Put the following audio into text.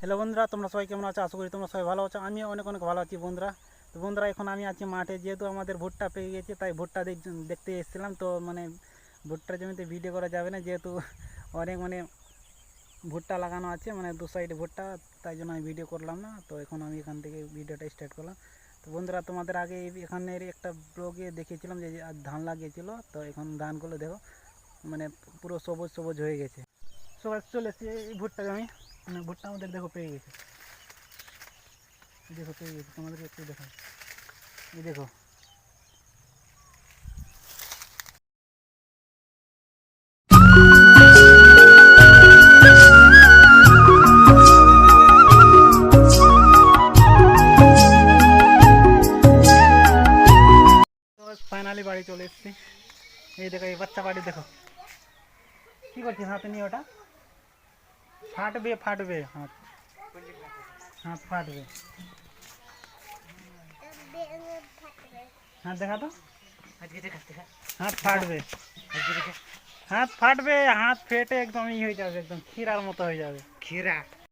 Hello বন্ধুরা, তোমরা সবাই কেমন আছো? আশা করি তোমরা সবাই ভালো আছো। আমি অনেক অনেক ভালো আছি বন্ধুরা। তো বন্ধুরা, এখন আমি আছি মাঠে। যেহেতু আমাদের ভুট্টা পেয়ে গেছে, তাই ভুট্টা দেখ- দেখতে এসেছিলাম। তো মানে ভুট্টার জমিতে ভিডিও করা যাবে না, যেহেতু অনেক মানে ভুট্টা লাগানো আছে মানে দু সাইডে ভুট্টা, তাই জন্য আমি ভিডিও করলাম না। তো এখন আমি এখান থেকে ভিডিওটা স্টার্ট করলাম। তো বন্ধুরা, তোমাদের আগে এখানের একটা ব্লগে দেখিয়েছিলাম যে ধান লাগিয়েছিল। তো এখন ধানগুলো দেখো মানে পুরো সবুজ সবুজ হয়ে গেছে। সবাই চলে এসেছে এই ভুট্টা জমি। মানে ভুট্টা আমাদের দেখো পেয়ে গেছে। দেখো, পেয়ে গেছে। তোমাদেরকে একটু দেখো এই দেখো। ফাইনালি বাড়ি চলে এসেছি। এই দেখো, এই বাচ্চা বাড়ি দেখো। কি করছিস হাতে নিয়ে ওটা? ফাটবে ফাটবে, হাত। হাত ফাটবে। হাত দেখা তো? হাত ফাটবে। হাত ফাটবে, হাত ফেটে একদম ই হয়ে যাবে, একদম ক্ষীরার মতো হয়ে যাবে। ক্ষীরা?